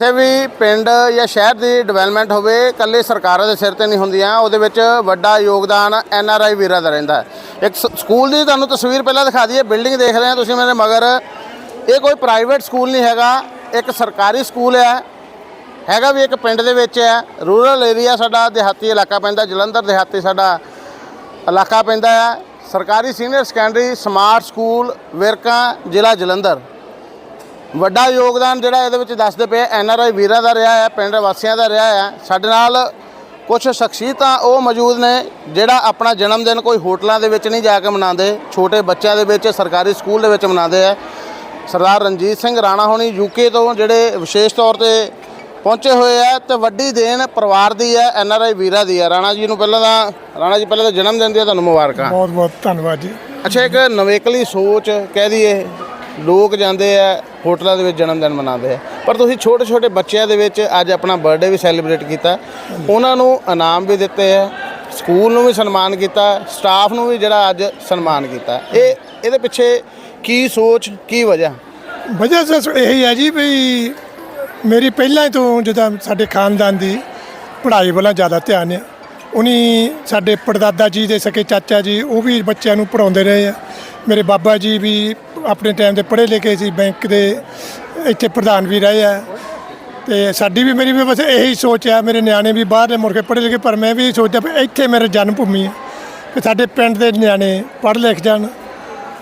ਕਿਸੇ ਵੀ ਪਿੰਡ ਜਾਂ ਸ਼ਹਿਰ ਦੀ ਡਿਵੈਲਪਮੈਂਟ ਹੋਵੇ, ਇਕੱਲੇ ਸਰਕਾਰਾਂ ਦੇ ਸਿਰ ਤੇ ਨਹੀਂ ਹੁੰਦੀਆਂ, ਉਹਦੇ ਵਿੱਚ ਵੱਡਾ ਯੋਗਦਾਨ ਐਨ ਆਰ ਆਈ ਵੀਰਾਂ ਦਾ ਰਹਿੰਦਾ ਇੱਕ ਸ- ਸਕੂਲ ਦੀ ਤੁਹਾਨੂੰ ਤਸਵੀਰ ਪਹਿਲਾਂ ਦਿਖਾ ਦਈਏ, ਬਿਲਡਿੰਗ ਦੇਖ ਰਹੇ ਹੋ ਤੁਸੀਂ ਮੇਰੇ ਮਗਰ। ਇਹ ਕੋਈ ਪ੍ਰਾਈਵੇਟ ਸਕੂਲ ਨਹੀਂ ਹੈਗਾ, ਇੱਕ ਸਰਕਾਰੀ ਸਕੂਲ ਹੈ। ਹੈਗਾ ਵੀ ਇੱਕ ਪਿੰਡ ਦੇ ਵਿੱਚ ਹੈ ਰੂਰਲ ਏਰੀਆ ਸਾਡਾ ਦਿਹਾਤੀ ਇਲਾਕਾ ਪੈਂਦਾ, ਜਲੰਧਰ ਦਿਹਾਤੀ ਸਾਡਾ ਇਲਾਕਾ ਪੈਂਦਾ ਹੈ। ਸਰਕਾਰੀ senior secondary smart school Virka, ਜ਼ਿਲ੍ਹਾ ਜਲੰਧਰ। ਵੱਡਾ ਯੋਗਦਾਨ ਜਿਹੜਾ ਇਹਦੇ ਵਿੱਚ ਦੱਸਦੇ ਪਏ ਐਨ ਆਰ ਆਈ ਵੀਰਾਂ ਦਾ ਰਿਹਾ ਹੈ ਪਿੰਡ ਵਾਸੀਆਂ ਦਾ ਰਿਹਾ ਹੈ ਸਾਡੇ ਨਾਲ ਕੁਝ ਸ਼ਖਸੀਅਤਾਂ ਉਹ ਮੌਜੂਦ ਨੇ ਜਿਹੜਾ ਆਪਣਾ ਜਨਮ ਦਿਨ ਕੋਈ ਹੋਟਲਾਂ ਦੇ ਵਿੱਚ ਨਹੀਂ ਜਾ ਕੇ ਮਨਾਉਂਦੇ ਛੋਟੇ ਬੱਚਿਆਂ ਦੇ ਵਿੱਚ ਸਰਕਾਰੀ ਸਕੂਲ ਦੇ ਵਿੱਚ ਮਨਾਉਂਦੇ ਆ। ਸਰਦਾਰ ਰਣਜੀਤ ਸਿੰਘ ਰਾਣਾ ਹੋਣੀ ਯੂਕੇ ਤੋਂ ਜਿਹੜੇ ਵਿਸ਼ੇਸ਼ ਤੌਰ ਤੇ ਪਹੁੰਚੇ ਹੋਏ ਆ ਤੇ ਵੱਡੀ ਦੇਣ ਪਰਿਵਾਰ ਦੀ ਹੈ ਐਨ ਆਰ ਆਈ ਵੀਰਾਂ ਦੀ ਹੈ ਰਾਣਾ ਜੀ ਨੂੰ ਪਹਿਲਾਂ ਤਾਂ ਰਾਣਾ ਜੀ ਪਹਿਲਾਂ ਤਾਂ ਜਨਮ ਦਿਨ ਦੀਆਂ ਤੁਹਾਨੂੰ ਮੁਬਾਰਕਾਂ। ਬਹੁਤ ਬਹੁਤ ਧੰਨਵਾਦ ਜੀ। ਅੱਛਾ ਇੱਕ ਨਵੇਕਲੀ ਸੋਚ ਕਹਿ ਦਈਏ। ਲੋਕ ਜਾਂਦੇ ਆ, ਹੋਟਲਾਂ ਦੇ ਵਿੱਚ ਜਨਮ ਦਿਨ ਮਨਾਉਂਦੇ ਆ। ਪਰ ਤੁਸੀਂ ਛੋਟੇ ਛੋਟੇ ਬੱਚਿਆਂ ਦੇ ਵਿੱਚ ਅੱਜ ਆਪਣਾ ਬਰਥਡੇ ਵੀ ਸੈਲੀਬ੍ਰੇਟ ਕੀਤਾ। ਉਹਨਾਂ ਨੂੰ ਇਨਾਮ ਵੀ ਦਿੱਤੇ ਆ ਸਕੂਲ ਨੂੰ ਵੀ ਸਨਮਾਨ ਕੀਤਾ ਸਟਾਫ ਨੂੰ ਵੀ ਜਿਹੜਾ ਅੱਜ ਸਨਮਾਨ ਕੀਤਾ। ਇਹ ਇਹਦੇ ਪਿੱਛੇ ਕੀ ਸੋਚ, ਕੀ ਵਜ੍ਹਾ? ਵਜ੍ਹਾ ਸਸ ਇਹੀ ਹੈ ਜੀ ਵੀ ਮੇਰੀ ਪਹਿਲਾਂ ਤੋਂ ਜਦੋਂ ਸਾਡੇ ਖਾਨਦਾਨ ਦੀ ਪੜ੍ਹਾਈ ਵੱਲ ਜ਼ਿਆਦਾ ਧਿਆਨ ਹੈ ਉਨੀ ਸਾਡੇ ਪੜਦਾਦਾ ਜੀ ਦੇ ਸਕੇ ਚਾਚਾ ਜੀ, ਉਹ ਵੀ ਬੱਚਿਆਂ ਨੂੰ ਪੜਾਉਂਦੇ ਰਹੇ ਆ। ਮੇਰੇ ਬਾਬਾ ਜੀ ਵੀ ਆਪਣੇ ਟਾਈਮ ਦੇ ਪੜ੍ਹੇ ਲਿਖੇ ਸੀ ਬੈਂਕ ਦੇ ਇੱਥੇ ਪ੍ਰਧਾਨ ਵੀ ਰਹੇ ਆ। ਤੇ ਸਾਡੀ ਵੀ ਮੇਰੀ ਵੀ ਬਸ ਇਹੀ ਸੋਚ ਆ ਮੇਰੇ ਨਿਆਣੇ ਵੀ ਬਾਹਰ ਦੇ ਮੁੜ ਕੇ ਪੜ੍ਹੇ ਲਿਖੇ ਪਰ ਮੈਂ ਵੀ ਸੋਚਦਾ ਵੀ ਇੱਥੇ ਮੇਰਾ ਜਨਮ ਭੂਮੀ ਹੈ ਕਿ ਸਾਡੇ ਪਿੰਡ ਦੇ ਨਿਆਣੇ ਪੜ੍ਹ ਲਿਖ ਜਾਣ।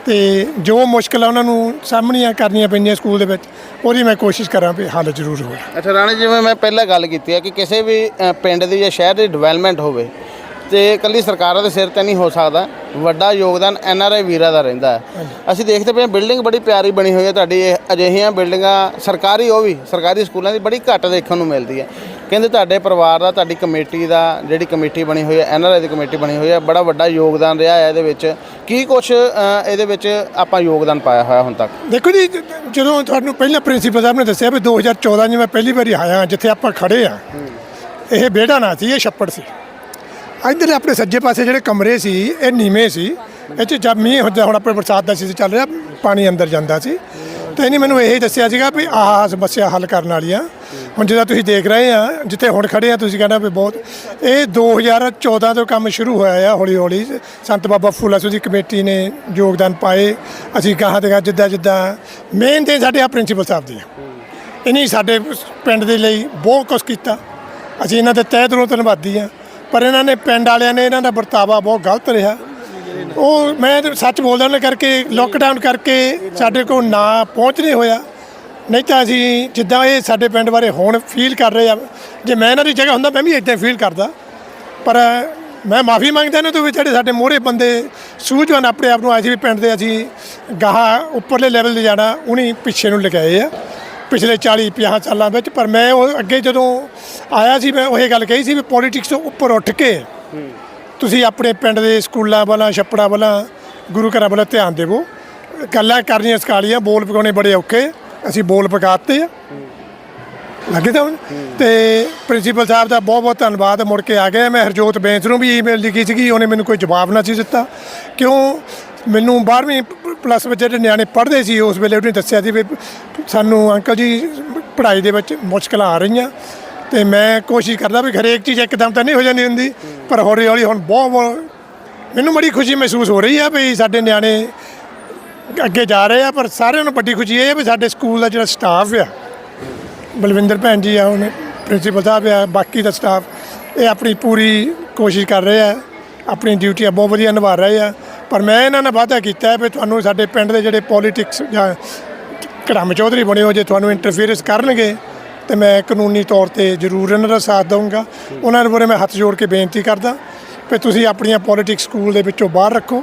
ਤੇ ਜੋ ਮੁਸ਼ਕਲ ਆ ਉਹਨਾਂ ਨੂੰ ਸਾਹਮਣੀਆਂ ਕਰਨੀਆਂ ਪੈਂਦੀਆਂ ਸਕੂਲ ਦੇ ਵਿੱਚ ਉਹਦੀ ਮੈਂ ਕੋਸ਼ਿਸ਼ ਕਰਾਂ ਵੀ ਹੱਲ ਜ਼ਰੂਰ ਹੋਵੇ। ਅੱਛਾ ਰਾਣੀ ਜਿਵੇਂ ਮੈਂ ਪਹਿਲਾਂ ਗੱਲ ਕੀਤੀ ਹੈ ਕਿ ਕਿਸੇ ਵੀ ਅ, ਪਿੰਡ ਦੀ ਜਾਂ ਸ਼ਹਿਰ ਦੀ ਡਿਵੈਲਪਮੈਂਟ ਹੋਵੇ ਤੇ ਇਕੱਲੀ ਸਰਕਾਰਾਂ ਦੇ ਸਿਰ ਤੇ ਨਹੀਂ ਹੋ ਸਕਦਾ। ਵੱਡਾ ਯੋਗਦਾਨ ਐਨ ਆਰ ਆਈ ਵੀਰਾਂ ਦਾ ਰਹਿੰਦਾ ਹੈ। ਅਸੀਂ ਦੇਖਦੇ ਪਏ ਬਿਲਡਿੰਗ ਬੜੀ ਪਿਆਰੀ ਬਣੀ ਹੋਈ ਹੈ ਤੁਹਾਡੀ ਇਹ ਅਜਿਹੀਆਂ ਬਿਲਡਿੰਗਾਂ ਸਰਕਾਰੀ ਉਹ ਵੀ ਸਰਕਾਰੀ ਸਕੂਲਾਂ ਦੀ ਬੜੀ ਘੱਟ ਦੇਖਣ ਨੂੰ ਮਿਲਦੀ ਹੈ। ਕਹਿੰਦੇ ਤੁਹਾਡੇ ਪਰਿਵਾਰ ਦਾ ਤੁਹਾਡੀ ਕਮੇਟੀ ਦਾ ਜਿਹੜੀ ਕਮੇਟੀ ਬਣੀ ਹੋਈ ਹੈ N R I the committee ਬਣੀ ਹੋਈ ਹੈ ਬੜਾ ਵੱਡਾ ਯੋਗਦਾਨ ਰਿਹਾ ਹੈ ਇਹਦੇ ਵਿੱਚ। ਕੀ ਕੁਝ ਇਹਦੇ ਵਿੱਚ ਆਪਾਂ ਯੋਗਦਾਨ ਪਾਇਆ ਹੋਇਆ ਹੁਣ ਤੱਕ? ਦੇਖੋ ਜੀ ਜਦੋਂ ਤੁਹਾਨੂੰ ਪਹਿਲਾਂ ਪ੍ਰਿੰਸੀਪਲ ਸਾਹਿਬ ਨੇ ਦੱਸਿਆ ਵੀ 2014 'ਚ ਮੈਂ ਪਹਿਲੀ ਵਾਰੀ ਆਇਆ ਜਿੱਥੇ ਆਪਾਂ ਖੜੇ ਆ ਇਹ ਵਿਹੜਾ ਨਾ ਸੀ ਇਹ ਛੱਪੜ ਸੀ। ਇੱਧਰ ਆਪਣੇ ਸੱਜੇ ਪਾਸੇ ਜਿਹੜੇ ਕਮਰੇ ਸੀ, ਇਹ ਨੀਵੇਂ ਸੀ। ਇਹ 'ਚ ਜਦ ਮੀਂਹ ਹੁੰਦਾ ਹੁਣ ਆਪਣੇ ਬਰਸਾਤ ਦਾ ਸੀਜ਼ਨ ਚੱਲ ਰਿਹਾ, ਪਾਣੀ ਅੰਦਰ ਜਾਂਦਾ ਸੀ। ਤੇ ਇਹਨੇ ਮੈਨੂੰ ਇਹ ਦੱਸਿਆ ਸੀਗਾ ਵੀ ਆਹ ਸਮੱਸਿਆ ਹੱਲ ਕਰਨ ਵਾਲੀ ਆ ਹੁਣ ਜਿਹੜਾ ਤੁਸੀਂ ਦੇਖ ਰਹੇ ਆ, ਜਿੱਥੇ ਹੁਣ ਖੜੇ ਆ, ਤੁਸੀਂ ਕਹਿੰਦਾ ਵੀ ਬਹੁਤ। ਇਹ 2014 ਤੋਂ ਕੰਮ ਸ਼ੁਰੂ ਹੋਇਆ ਆ ਹੌਲੀ ਹੌਲੀ ਸੰਤ ਬਾਬਾ ਫੂਲਾ ਸਿੰਘ ਦੀ ਕਮੇਟੀ ਨੇ ਯੋਗਦਾਨ ਪਾਏ। ਅਸੀਂ ਗਾਹਾਂ ਤੇ ਗਾਹਾਂ ਜਿੱਦਾਂ ਜਿੱਦਾਂ। ਮੇਨ ਤੇ ਸਾਡੇ ਆ ਪ੍ਰਿੰਸੀਪਲ ਸਾਹਿਬ ਦੀ ਇਹਨੇ ਸਾਡੇ ਪਿੰਡ ਦੇ ਲਈ ਬਹੁਤ ਕੁਝ ਕੀਤਾ। ਅਸੀਂ ਇਹਨਾਂ ਦੇ ਤਹਿ ਦਿਲੋਂ ਧੰਨਵਾਦੀ ਆ। ਪਰ ਇਹਨਾਂ ਨੇ ਪਿੰਡ ਵਾਲਿਆਂ ਨੇ ਇਹਨਾਂ ਦਾ ਵਰਤਾਵਾ ਬਹੁਤ ਗਲਤ ਰਿਹਾ। ਉਹ ਮੈਂ ਤਾਂ ਸੱਚ ਬੋਲਦਾ ਉਹਨਾਂ ਕਰਕੇ ਲੋਕਡਾਊਨ ਕਰਕੇ ਸਾਡੇ ਕੋਲ ਨਾ ਪਹੁੰਚ ਨਹੀਂ ਹੋਇਆ। ਨਹੀਂ ਤਾਂ ਅਸੀਂ ਜਿੱਦਾਂ ਇਹ ਸਾਡੇ ਪਿੰਡ ਬਾਰੇ ਹੁਣ ਫੀਲ ਕਰ ਰਹੇ ਆ, ਜੇ ਮੈਂ ਇਹਨਾਂ ਦੀ ਜਗ੍ਹਾ ਹੁੰਦਾ ਮੈਂ ਵੀ ਇਦਾਂ ਫੀਲ ਕਰਦਾ। ਪਰ ਮੈਂ ਮਾਫੀ ਮੰਗਦਾ ਇਹਨਾਂ ਤੋਂ ਵੀ ਜਿਹੜੇ ਸਾਡੇ ਮੋਹਰੇ ਬੰਦੇ ਸੂਝਵਾਨ ਆਪਣੇ ਆਪ ਨੂੰ ਆਏ ਵੀ ਪਿੰਡ ਦੇ ਅਸੀਂ ਗਾਹਾਂ ਉੱਪਰਲੇ ਲੈਵਲ ਤੇ ਜਾਣਾ, ਉਹਨੀ ਪਿੱਛੇ ਨੂੰ ਲਗਾਏ ਆ। ਪਿਛਲੇ 40 50 ਸਾਲਾਂ ਵਿੱਚ, ਪਰ ਮੈਂ ਉਹ ਅੱਗੇ ਜਦੋਂ ਆਇਆ ਸੀ, ਮੈਂ ਉਹ ਇਹ ਗੱਲ ਕਹੀ ਸੀ ਵੀ ਪੋਲਿਟਿਕਸ ਤੋਂ ਉੱਪਰ ਉੱਠ ਕੇ ਤੁਸੀਂ ਆਪਣੇ ਪਿੰਡ ਦੇ ਸਕੂਲਾਂ ਵੱਲਾਂ, ਛੱਪੜਾਂ ਵੱਲਾਂ, ਗੁਰੂ ਘਰਾਂ ਵਾਲਾ ਧਿਆਨ ਦੇਵੋ। ਗੱਲਾਂ ਕਰਨੀਆਂ ਸਕਾਲੀਆਂ ਬੋਲ ਪਕਾਉਣੇ ਬੜੇ ਔਖੇ, ਅਸੀਂ ਬੋਲ ਪਕਾਤੇ ਆ। ਲੱਗੇ ਤਾਂ ਤੇ ਪ੍ਰਿੰਸੀਪਲ ਸਾਹਿਬ ਦਾ ਬਹੁਤ ਬਹੁਤ ਧੰਨਵਾਦ, ਮੁੜ ਕੇ ਆ ਗਏ ਮੈਂ ਹਰਜੋਤ ਬੈਂਸ ਨੂੰ ਵੀ ਈਮੇਲ ਲਿਖੀ ਸੀਗੀ, ਉਹਨੇ ਮੈਨੂੰ ਕੋਈ ਜਵਾਬ ਨਾ ਸੀ ਦਿੱਤਾ। ਕਿਉਂ? ਮੈਨੂੰ 12ਵੀਂ ਪਲੱਸ ਵਿੱਚ ਜਿਹੜੇ ਨਿਆਣੇ ਪੜ੍ਹਦੇ ਸੀ, ਉਸ ਵੇਲੇ ਉਹਨੇ ਦੱਸਿਆ ਸੀ ਵੀ ਸਾਨੂੰ ਅੰਕਲ ਜੀ ਪੜ੍ਹਾਈ ਦੇ ਵਿੱਚ ਮੁਸ਼ਕਲਾਂ ਆ ਰਹੀਆਂ ਤੇ ਮੈਂ ਕੋਸ਼ਿਸ਼ ਕਰਦਾ ਵੀ ਹਰੇਕ ਚੀਜ਼ ਇੱਕਦਮ ਤਾਂ ਨਹੀਂ ਹੋ ਜਾਂਦੀ ਹੁੰਦੀ, ਪਰ ਹੌਲੀ ਹੌਲੀ ਹੁਣ ਬਹੁਤ ਮੈਨੂੰ ਬੜੀ ਖੁਸ਼ੀ ਮਹਿਸੂਸ ਹੋ ਰਹੀ ਆ ਵੀ ਸਾਡੇ ਨਿਆਣੇ ਅੱਗੇ ਜਾ ਰਹੇ ਆ, ਪਰ ਸਾਰਿਆਂ ਨੂੰ ਵੱਡੀ ਖੁਸ਼ੀ ਇਹ ਹੈ ਵੀ ਸਾਡੇ ਸਕੂਲ ਦਾ ਜਿਹੜਾ ਸਟਾਫ ਆ, ਬਲਵਿੰਦਰ ਭੈਣ ਜੀ ਆ ਉਹਨੇ ਪ੍ਰਿੰਸੀਪਲ ਸਾਹਿਬ ਆ, ਬਾਕੀ ਦਾ ਸਟਾਫ ਇਹ ਆਪਣੀ ਪੂਰੀ ਕੋਸ਼ਿਸ਼ ਕਰ ਰਹੇ ਆ, ਆਪਣੀ ਡਿਊਟੀਆਂ ਬਹੁਤ ਵਧੀਆ ਨਿਭਾ ਰਹੇ ਆ। ਪਰ ਮੈਂ ਇਹਨਾਂ ਨਾਲ ਵਾਅਦਾ ਕੀਤਾ ਹੈ ਵੀ ਤੁਹਾਨੂੰ ਸਾਡੇ ਪਿੰਡ ਦੇ ਜਿਹੜੇ ਪੋਲਿਟਿਕਸ ਜਾਂ ਕੜਮ ਚੌਧਰੀ ਬਣੇ ਹੋ ਜੇ ਤੁਹਾਨੂੰ ਇੰਟਰਫੀਅਰੈਂਸ ਕਰਨਗੇ, ਤੇ ਮੈਂ ਕਾਨੂੰਨੀ ਤੌਰ ਤੇ ਜ਼ਰੂਰ ਇਹਨਾਂ ਦਾ ਸਾਥ ਦਊਂਗਾ। ਉਹਨਾਂ ਦੇ ਬਾਰੇ ਮੈਂ ਹੱਥ ਜੋੜ ਕੇ ਬੇਨਤੀ ਕਰਦਾ ਵੀ ਤੁਸੀਂ ਆਪਣੀਆਂ ਪੋਲਿਟਿਕਸ ਸਕੂਲ ਦੇ ਵਿੱਚੋਂ ਬਾਹਰ ਰੱਖੋ।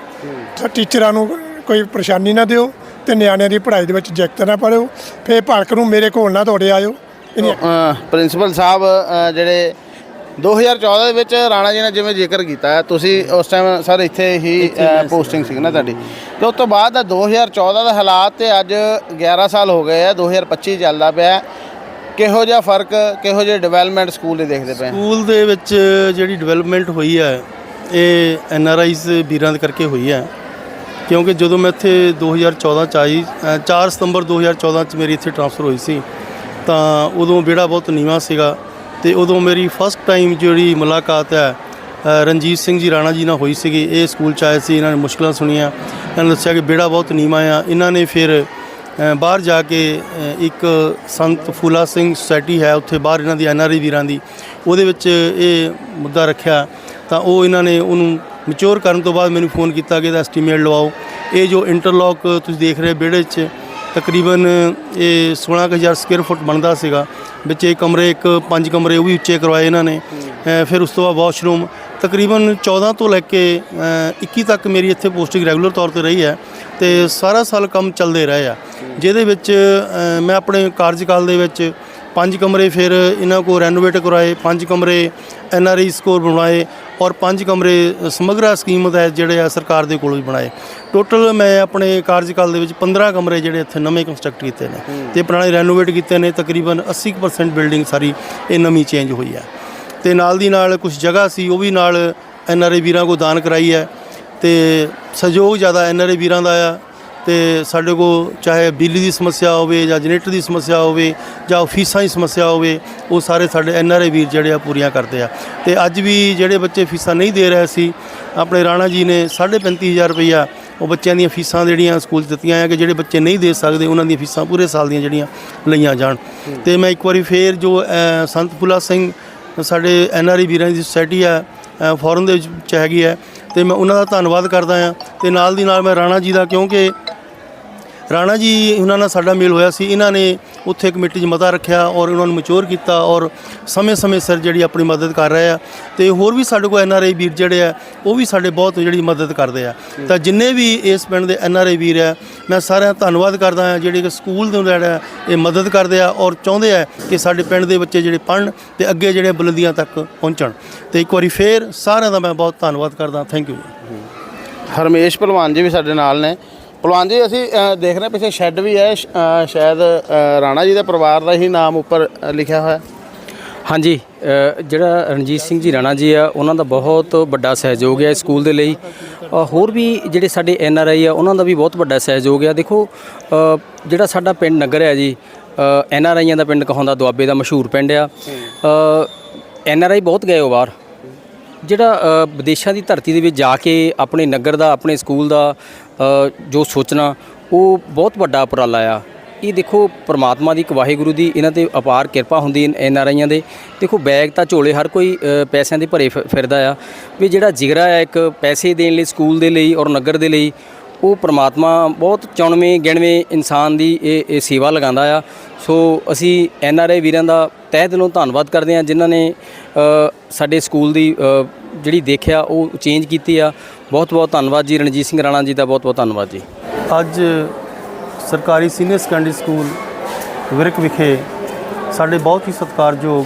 ਟੀਚਰਾਂ ਨੂੰ ਕੋਈ ਪਰੇਸ਼ਾਨੀ ਨਾ ਦਿਓ ਤੇ ਨਿਆਣਿਆਂ ਦੀ ਪੜ੍ਹਾਈ ਦੇ ਵਿੱਚ ਜੈਕਟ ਨਾ ਪੜਿਓ ਫੇਰ ਭੜਕ ਨੂੰ ਮੇਰੇ ਕੋਲ ਨਾ ਦੌੜੇ ਆਇਓ। ਪ੍ਰਿੰਸੀਪਲ ਸਾਹਿਬ ਜਿਹੜੇ 2014 ਦੇ ਵਿੱਚ ਰਾਣਾ ਜੀ ਨੇ ਜਿਵੇਂ ਜ਼ਿਕਰ ਕੀਤਾ ਹੈ, ਤੁਸੀਂ ਉਸ ਟਾਈਮ ਸਰ ਇੱਥੇ ਹੀ ਪੋਸਟਿੰਗ ਸੀ ਨਾ ਤੁਹਾਡੀ ਤੇ ਉਸ ਤੋਂ ਬਾਅਦ ਦਾ 2014 ਦਾ ਹਾਲਾਤ ਤੇ ਅੱਜ 11 ਸਾਲ ਹੋ ਗਏ ਆ 2025 ਚੱਲਦਾ ਪਿਆ ਹੈ। ਕਿਹੋ ਜਿਹਾ ਫ਼ਰਕ ਕਿਹੋ ਜਿਹੇ ਡਿਵੈਲਪਮੈਂਟ ਸਕੂਲ ਦੇ ਦੇਖਦੇ ਪਏ? ਸਕੂਲ ਦੇ ਵਿੱਚ ਜਿਹੜੀ ਡਿਵੈਲਪਮੈਂਟ ਹੋਈ ਹੈ ਇਹ ਐਨ ਆਰ ਆਈਜ਼ ਵੀਰਾਂ ਦੇ ਕਰਕੇ ਹੋਈ ਹੈ ਕਿਉਂਕਿ ਜਦੋਂ ਮੈਂ ਇੱਥੇ 2014 ਚ ਆਈ ਅ, 4 ਸਤੰਬਰ 2014 ਚ ਮੇਰੀ ਇੱਥੇ ਟ੍ਰਾਂਸਫਰ ਹੋਈ ਸੀ ਤਾਂ ਉਦੋਂ ਬੇੜਾ ਬਹੁਤ ਨੀਵਾਂ ਸੀਗਾ ਤੇ ਉਦੋਂ ਮੇਰੀ ਫਸਟ ਟਾਈਮ ਜਿਹੜੀ ਮੁਲਾਕਾਤ ਹੈ ਰਣਜੀਤ ਸਿੰਘ ਜੀ, ਰਾਣਾ ਜੀ ਨਾਲ ਹੋਈ ਸੀਗੀ। ਇਹ ਸਕੂਲ ਚ ਆਏ ਸੀ, ਇਹਨਾਂ ਨੇ ਮੁਸ਼ਕਲਾਂ ਸੁਣੀਆਂ। ਇਹਨਾਂ ਨੇ ਦੱਸਿਆ ਕਿ ਬੇੜਾ ਬਹੁਤ ਨੀਵਾਂ ਆ। ਇਹਨਾਂ ਨੇ ਫਿਰ ਬਾਹਰ ਜਾ ਕੇ ਇੱਕ ਸੰਤ ਫੂਲਾ ਸਿੰਘ ਸੁਸਾਇਟੀ ਹੈ, ਉੱਥੇ ਬਾਹਰ ਇਹਨਾਂ ਦੀ ਐਨਆਰਆਈ ਵੀਰਾਂ ਦੀ, ਉਹਦੇ ਵਿੱਚ ਇਹ ਮੁੱਦਾ ਰੱਖਿਆ। ਤਾਂ ਉਹ ਇਹਨਾਂ ਨੇ ਉਹਨੂੰ ਮੈਚੁਰ ਕਰਨ ਤੋਂ ਬਾਅਦ ਮੈਨੂੰ ਫੋਨ ਕੀਤਾ ਕਿ ਇਹਦਾ ਐਸਟੀਮੇਟ ਲਵਾਓ। ਇਹ ਜੋ ਇੰਟਰਲੌਕ ਤੁਸੀਂ ਦੇਖ ਰਹੇ ਵਿਹੜੇ 'ਚ, ਤਕਰੀਬਨ ਇਹ 16000 ਸਕੁਅਰ ਫੁੱਟ ਬਣਦਾ ਸੀਗਾ। ਵਿੱਚ ਇਹ ਕਮਰੇ ਇੱਕ ਪੰਜ ਕਮਰੇ ਉਹ ਵੀ ਉੱਚੇ ਕਰਵਾਏ ਇਹਨਾਂ ਨੇ। ਫਿਰ ਉਸ ਤੋਂ ਬਾਅਦ ਵਾਸ਼ਰੂਮ। ਤਕਰੀਬਨ 14 ਤੋਂ ਲੈ ਕੇ ਅ, 21 ਤੱਕ ਮੇਰੀ ਇੱਥੇ ਪੋਸਟਿੰਗ ਰੈਗੂਲਰ ਤੌਰ ਤੇ ਰਹੀ ਹੈ ਤੇ ਸਾਰਾ ਸਾਲ ਕੰਮ ਚੱਲਦੇ ਰਹੇ ਆ। ਜਿਹਦੇ ਵਿੱਚ ਮੈਂ ਆਪਣੇ ਕਾਰਜਕਾਲ ਦੇ ਵਿੱਚ ਪੰਜ ਕਮਰੇ ਫਿਰ ਇਹਨਾਂ ਕੋ ਰੈਨੋਵੇਟ ਕਰਵਾਏ ਪੰਜ ਕਮਰੇ ਐਨ ਆਰ ਆਈ ਸਕੋਰ ਬਣਵਾਏ ਔਰ ਪੰਜ ਕਮਰੇ ਸਮਗਰਾ ਸਕੀਮ ਤਹਿਤ ਜਿਹੜੇ ਆ ਸਰਕਾਰ ਦੇ ਕੋਲੋਂ ਵੀ ਬਣਾਏ। ਟੋਟਲ ਮੈਂ ਆਪਣੇ ਕਾਰਜਕਾਲ ਦੇ ਵਿੱਚ 15 ਕਮਰੇ ਜਿਹੜੇ ਇੱਥੇ ਨਵੇਂ ਕੰਸਟਰਕਟ ਕੀਤੇ ਨੇ ਤੇ ਪੁਰਾਣੇ ਰੈਨੋਵੇਟ ਕੀਤੇ ਨੇ ਤਕਰੀਬਨ 80% ਬਿਲਡਿੰਗ ਸਾਰੀ ਇਹ ਨਵੀਂ ਚੇਂਜ ਹੋਈ ਹੈ ਤੇ ਨਾਲ ਦੀ ਨਾਲ ਕੁਝ ਜਗ੍ਹਾ ਸੀ ਉਹ ਵੀ ਨਾਲ ਐਨ ਆਰ ਆਈ ਵੀਰਾਂ ਕੋ ਦਾਨ ਕਰਾਈ ਹੈ ਤੇ ਸਹਿਯੋਗ ਜ਼ਿਆਦਾ ਐਨ ਆਰ ਆਈ ਵੀਰਾਂ ਦਾ ਆ। ਤੇ ਸਾਡੇ ਕੋਲ ਚਾਹੇ ਬਿਜਲੀ ਦੀ ਸਮੱਸਿਆ ਹੋਵੇ ਜਾਂ ਜਨਰੇਟਰ ਦੀ ਸਮੱਸਿਆ ਹੋਵੇ ਜਾਂ ਫੀਸਾਂ ਦੀ ਸਮੱਸਿਆ ਹੋਵੇ, ਉਹ ਸਾਰੇ ਸਾਡੇ ਐਨ ਆਰ ਆਈ ਵੀਰ ਜਿਹੜੇ ਆ ਪੂਰੀਆਂ ਕਰਦੇ ਆ। ਤੇ ਅੱਜ ਵੀ ਜਿਹੜੇ ਬੱਚੇ ਫੀਸਾਂ ਨਹੀਂ ਦੇ ਰਹੇ ਸੀ, ਆਪਣੇ ਰਾਣਾ ਜੀ ਨੇ 35000 ਰੁਪਈਆ ਉਹ ਬੱਚਿਆਂ ਦੀਆਂ ਫੀਸਾਂ ਜਿਹੜੀਆਂ ਸਕੂਲ 'ਚ ਦਿੱਤੀਆਂ ਆ ਕਿ ਜਿਹੜੇ ਬੱਚੇ ਨਹੀਂ ਦੇ ਸਕਦੇ, ਉਹਨਾਂ ਦੀਆਂ ਫੀਸਾਂ ਪੂਰੇ ਸਾਲ ਦੀਆਂ ਜਿਹੜੀਆਂ ਲਈਆਂ ਜਾਣ। ਤੇ ਮੈਂ ਇੱਕ ਵਾਰੀ ਫੇਰ ਜੋ ਸੰਤ ਫੁੱਲਾ ਸਿੰਘ ਸਾਡੇ ਐਨ ਆਰ ਆਈ ਵੀਰਾਂ ਦੀ ਸੁਸਾਇਟੀ ਆ ਫੋਰਨ ਦੇ ਵਿੱਚ ਚ ਹੈਗੀ ਹੈ ਤੇ ਮੈਂ ਉਹਨਾਂ ਦਾ ਧੰਨਵਾਦ ਕਰਦਾ ਆ। ਤੇ ਨਾਲ ਦੀ ਨਾਲ ਮੈਂ ਰਾਣਾ ਜੀ ਦਾ ਕਿਉਂਕਿ ਰਾਣਾ ਜੀ, ਉਹਨਾਂ ਨਾਲ ਸਾਡਾ ਮੇਲ ਹੋਇਆ ਸੀ। ਇਹਨਾਂ ਨੇ ਉੱਥੇ ਕਮੇਟੀ 'ਚ ਮਤਾ ਰੱਖਿਆ ਔਰ ਉਹਨਾਂ ਨੂੰ ਮੈਚੁਰ ਕੀਤਾ ਔਰ ਸਮੇਂ-ਸਮੇਂ ਸਿਰ ਜਿਹੜੀ ਆਪਣੀ ਮਦਦ ਕਰ ਰਹੇ ਆ। ਤੇ ਹੋਰ ਵੀ ਸਾਡੇ ਕੋਲ ਐਨਆਰਆਈ ਵੀਰ ਜਿਹੜੇ ਆ, ਉਹ ਵੀ ਸਾਡੇ ਬਹੁਤ ਜਿਹੜੀ ਮਦਦ ਕਰਦੇ ਆ। ਤਾਂ ਜਿੰਨੇ ਵੀ ਇਸ ਪਿੰਡ ਦੇ ਐਨਆਰਆਈ ਵੀਰ ਆ, ਮੈਂ ਸਾਰਿਆਂ ਦਾ ਧੰਨਵਾਦ ਕਰਦਾ ਹਾਂ। ਜਿਹੜੇ ਕਿ ਸਕੂਲ ਦੇ ਜਿਹੜਾ ਇਹ ਮਦਦ ਕਰਦੇ ਆ ਔਰ ਚਾਹੁੰਦੇ ਆ ਕਿ ਸਾਡੇ ਪਿੰਡ ਦੇ ਬੱਚੇ ਜਿਹੜੇ ਪੜ੍ਹਨ ਤੇ ਅੱਗੇ ਜਿਹੜੇ ਬੁਲੰਦੀਆਂ ਤੱਕ ਪਹੁੰਚਣ। ਤੇ ਇੱਕ ਵਾਰੀ ਫੇਰ ਸਾਰਿਆਂ ਦਾ ਮੈਂ ਬਹੁਤ ਧੰਨਵਾਦ ਕਰਦਾ। ਥੈਂਕ ਯੂ ਹਰਮੇਸ਼ ਭਲਵਾਨ ਜੀ ਵੀ ਸਾਡੇ ਨਾਲ ਨੇ। ਪਹਿਲਵਾਨ ਜੀ ਅਸੀਂ ਦੇਖ ਰਹੇ ਪਿੱਛੇ ਸ਼ੈੱਡ ਵੀ ਹੈ ਸ਼ਾਇਦ ਰਾਣਾ ਜੀ ਦੇ ਪਰਿਵਾਰ ਦਾ ਹੀ ਨਾਮ ਉੱਪਰ ਲਿਖਿਆ ਹੋਇਆ। ਹਾਂਜੀ ਜਿਹੜਾ ਰਣਜੀਤ ਸਿੰਘ ਜੀ ਰਾਣਾ ਜੀ ਆ ਉਹਨਾਂ ਦਾ ਬਹੁਤ ਵੱਡਾ ਸਹਿਯੋਗ ਹੈ ਸਕੂਲ ਦੇ ਲਈ। ਹੋਰ ਵੀ ਜਿਹੜੇ ਸਾਡੇ ਐਨ ਆਰ ਆਈ ਆ ਉਹਨਾਂ ਦਾ ਵੀ ਬਹੁਤ ਵੱਡਾ ਸਹਿਯੋਗ ਹੈ ਦੇਖੋ ਜਿਹੜਾ ਸਾਡਾ ਪਿੰਡ ਨਗਰ ਹੈ ਜੀ ਐਨ ਆਰ ਆਈਆਂ ਦਾ ਪਿੰਡ ਕਹਾਉਂਦਾ ਦੁਆਬੇ ਦਾ ਮਸ਼ਹੂਰ ਪਿੰਡ ਆ। ਐਨ ਆਰ ਆਈ ਬਹੁਤ ਗਏ ਉਹ ਬਾਹਰ ਜਿਹੜਾ ਵਿਦੇਸ਼ਾਂ ਦੀ ਧਰਤੀ ਦੇ ਵਿੱਚ ਜਾ ਕੇ ਆਪਣੇ ਨਗਰ ਦਾ, ਆਪਣੇ ਸਕੂਲ ਦਾ ਜੋ ਸੋਚਣਾ, ਉਹ ਬਹੁਤ ਵੱਡਾ ਉਪਰਾਲਾ ਆ। ਇਹ ਦੇਖੋ, ਪ੍ਰਮਾਤਮਾ ਦੀ, ਇੱਕ ਵਾਹਿਗੁਰੂ ਦੀ ਇਹਨਾਂ ਤੇ ਅਪਾਰ ਕਿਰਪਾ ਹੁੰਦੀ ਐਨ ਆਰ ਆਈਆਂ ਦੇ। ਦੇਖੋ, ਬੈਗ ਤਾਂ ਝੋਲੇ ਹਰ ਕੋਈ ਪੈਸਿਆਂ ਦੇ ਭਰੇ ਫਿ- ਫਿਰਦਾ ਆ। ਵੀ ਜਿਹੜਾ ਜਿਗਰਾ ਆ, ਇੱਕ ਪੈਸੇ ਦੇਣ ਲਈ, ਸਕੂਲ ਦੇ ਲਈ ਔਰ ਨਗਰ ਦੇ ਲਈ, ਉਹ ਪ੍ਰਮਾਤਮਾ ਬਹੁਤ 94 ਗਿਣਵੇਂ ਇਨਸਾਨ ਦੀ ਇਹ ਇਹ ਸੇਵਾ ਲਗਾਉਂਦਾ ਆ। ਸੋ ਅਸੀਂ ਐਨ ਆਰ ਆਈ ਵੀਰਾਂ ਦਾ ਤਹਿ ਦਿਲੋਂ ਧੰਨਵਾਦ ਕਰਦੇ ਹਾਂ ਜਿਨ੍ਹਾਂ ਨੇ ਸਾਡੇ ਸਕੂਲ ਦੀ ਜਿਹੜੀ ਦੇਖਿਆ, ਉਹ ਚੇਂਜ ਕੀਤੀ ਆ। ਬਹੁਤ ਬਹੁਤ ਧੰਨਵਾਦ ਜੀ, ਰਣਜੀਤ ਸਿੰਘ ਰਾਣਾ ਜੀ ਦਾ ਬਹੁਤ ਬਹੁਤ ਧੰਨਵਾਦ ਜੀ। ਅੱਜ ਸਰਕਾਰੀ ਸੀਨੀਅਰ ਸੈਕੰਡਰੀ ਸਕੂਲ ਵਿਰਕ ਵਿਖੇ ਸਾਡੇ ਬਹੁਤ ਹੀ ਸਤਿਕਾਰਯੋਗ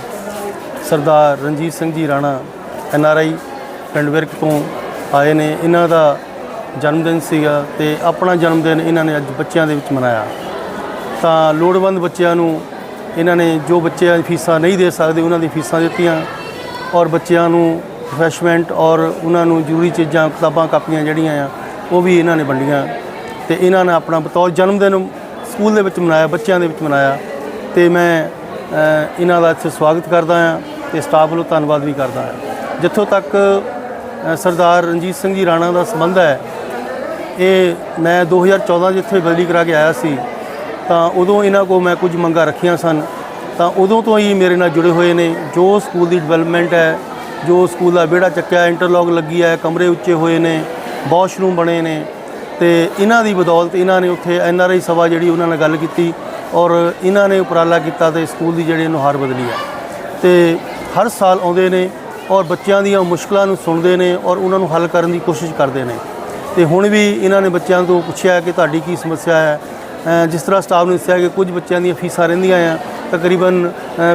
ਸਰਦਾਰ Ranjit Singh ji Rana N R I ਪਿੰਡ ਵਿਰਕ ਤੋਂ ਆਏ ਨੇ। ਇਹਨਾਂ ਦਾ ਜਨਮ ਦਿਨ ਸੀਗਾ ਤੇ ਆਪਣਾ ਜਨਮ ਦਿਨ ਇਹਨਾਂ ਨੇ ਅੱਜ ਬੱਚਿਆਂ ਦੇ ਵਿੱਚ ਮਨਾਇਆ। ਤਾਂ ਲੋੜਵੰਦ ਬੱਚਿਆਂ ਨੂੰ ਇਹਨਾਂ ਨੇ ਜੋ ਬੱਚਿਆਂ ਦੀ ਫੀਸਾਂ ਨਹੀਂ ਦੇ ਸਕਦੇ, ਉਹਨਾਂ ਦੀ ਫੀਸਾਂ ਦਿੱਤੀਆਂ ਔਰ ਬੱਚਿਆਂ ਨੂੰ ਰਿਫਰੈਸ਼ਮੈਂਟ ਔਰ ਉਹਨਾਂ ਨੂੰ ਜ਼ਰੂਰੀ ਚੀਜ਼ਾਂ, ਕਿਤਾਬਾਂ, ਕਾਪੀਆਂ ਜਿਹੜੀਆਂ ਆ, ਉਹ ਵੀ ਇਹਨਾਂ ਨੇ ਵੰਡੀਆਂ ਤੇ ਇਹਨਾਂ ਨੇ ਆਪਣਾ ਬਤੌਰ ਜਨਮ ਦਿਨ ਸਕੂਲ ਦੇ ਵਿੱਚ ਮਨਾਇਆ, ਬੱਚਿਆਂ ਦੇ ਵਿੱਚ ਮਨਾਇਆ ਤੇ ਮੈਂ ਇਹਨਾਂ ਦਾ ਇੱਥੇ ਸਵਾਗਤ ਕਰਦਾ ਹਾਂ ਤੇ ਸਟਾਫ ਵੱਲੋਂ ਧੰਨਵਾਦ ਵੀ ਕਰਦਾ ਹਾਂ ਜਿੱਥੋਂ ਤੱਕ ਸਰਦਾਰ ਰਣਜੀਤ ਸਿੰਘ ਜੀ ਰਾਣਾ ਦਾ ਸੰਬੰਧ ਹੈ, ਇਹ ਮੈਂ 2014 ਜਿੱਥੇ ਬਦਲੀ ਕਰਾ ਕੇ ਆਇਆ ਸੀ ਤਾਂ ਉਦੋਂ ਇਹਨਾਂ ਕੋਲ ਮੈਂ ਕੁਝ ਮੰਗਾਂ ਰੱਖੀਆਂ ਸਨ। ਤਾਂ ਉਦੋਂ ਤੋਂ ਹੀ ਮੇਰੇ ਨਾਲ ਜੁੜੇ ਹੋਏ ਨੇ। ਜੋ ਸਕੂਲ ਦੀ ਡਿਵੈਲਪਮੈਂਟ ਹੈ, ਜੋ ਸਕੂਲ ਦਾ ਵਿਹੜਾ ਚੱਕਿਆ, ਇੰਟਰਲੌਕ ਲੱਗੀ ਹੈ, ਕਮਰੇ ਉੱਚੇ ਹੋਏ ਨੇ, ਵਾਸ਼ਰੂਮ ਬਣੇ ਨੇ। ਤੇ ਇਹਨਾਂ ਦੀ ਬਦੌਲਤ ਇਹਨਾਂ ਨੇ ਉੱਥੇ ਐਨ ਆਰ ਆਈ ਸਭਾ ਜਿਹੜੀ ਉਹਨਾਂ ਨਾਲ ਗੱਲ ਕੀਤੀ ਔਰ ਇਹਨਾਂ ਨੇ ਉਪਰਾਲਾ ਕੀਤਾ ਤੇ ਸਕੂਲ ਦੀ ਜਿਹੜੀ ਨੁਹਾਰ ਬਦਲੀ ਹੈ। ਤੇ ਹਰ ਸਾਲ ਆਉਂਦੇ ਨੇ ਔਰ ਬੱਚਿਆਂ ਦੀਆਂ ਮੁਸ਼ਕਲਾਂ ਨੂੰ ਸੁਣਦੇ ਨੇ ਔਰ ਉਹਨਾਂ ਨੂੰ ਹੱਲ ਕਰਨ ਦੀ ਕੋਸ਼ਿਸ਼ ਕਰਦੇ ਨੇ। ਤੇ ਹੁਣ ਵੀ ਇਹਨਾਂ ਨੇ ਬੱਚਿਆਂ ਤੋਂ ਪੁੱਛਿਆ ਕਿ ਤੁਹਾਡੀ ਕੀ ਸਮੱਸਿਆ ਹੈ? ਜਿਸ ਤਰ੍ਹਾਂ ਸਟਾਫ ਨੂੰ ਦੱਸਿਆ ਕਿ ਕੁਝ ਬੱਚਿਆਂ ਦੀਆਂ ਫੀਸਾਂ ਰਹਿੰਦੀਆਂ ਆ, ਤਕਰੀਬਨ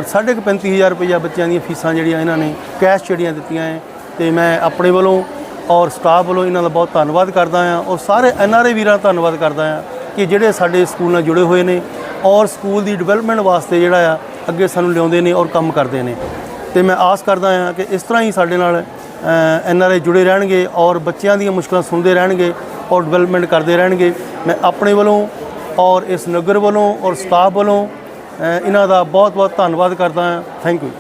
ਸਾਢੇ ਕੁ 35000 ਰੁਪਈਆ ਬੱਚਿਆਂ ਦੀਆਂ ਫੀਸਾਂ ਜਿਹੜੀਆਂ ਇਹਨਾਂ ਨੇ ਕੈਸ਼ ਜਿਹੜੀਆਂ ਦਿੱਤੀਆਂ ਹੈ ਤੇ ਮੈਂ ਆਪਣੇ ਵੱਲੋਂ ਔਰ ਸਟਾਫ ਵੱਲੋਂ ਇਹਨਾਂ ਦਾ ਬਹੁਤ ਧੰਨਵਾਦ ਕਰਦਾ ਹਾਂ ਔਰ ਸਾਰੇ ਐਨਆਰਏ ਵੀਰਾਂ ਦਾ ਧੰਨਵਾਦ ਕਰਦਾ ਹਾਂ ਕਿ ਜਿਹੜੇ ਸਾਡੇ ਸਕੂਲ ਨਾਲ ਜੁੜੇ ਹੋਏ ਨੇ ਔਰ ਸਕੂਲ ਦੀ ਡਿਵੈਲਪਮੈਂਟ ਵਾਸਤੇ ਜਿਹੜਾ ਆ, ਅੱਗੇ ਸਾਨੂੰ ਲਿਆਉਂਦੇ ਨੇ ਔਰ ਕੰਮ ਕਰਦੇ ਨੇ। ਤੇ ਮੈਂ ਆਸ ਕਰਦਾ ਹਾਂ ਕਿ ਇਸ ਤਰ੍ਹਾਂ ਹੀ ਸਾਡੇ ਨਾਲ ਐਨ ਆਰ ਆਈ ਜੁੜੇ ਰਹਿਣਗੇ ਔਰ ਬੱਚਿਆਂ ਦੀਆਂ ਮੁਸ਼ਕਲਾਂ ਸੁਣਦੇ ਰਹਿਣਗੇ ਔਰ ਡਿਵੈਲਪਮੈਂਟ ਕਰਦੇ ਰਹਿਣਗੇ। ਮੈਂ ਆਪਣੇ ਵੱਲੋਂ ਔਰ ਇਸ ਨਗਰ ਵੱਲੋਂ ਔਰ ਸਟਾਫ ਵੱਲੋਂ ਇਹਨਾਂ ਦਾ ਬਹੁਤ ਬਹੁਤ ਧੰਨਵਾਦ ਕਰਦਾ ਹਾਂ। Thank you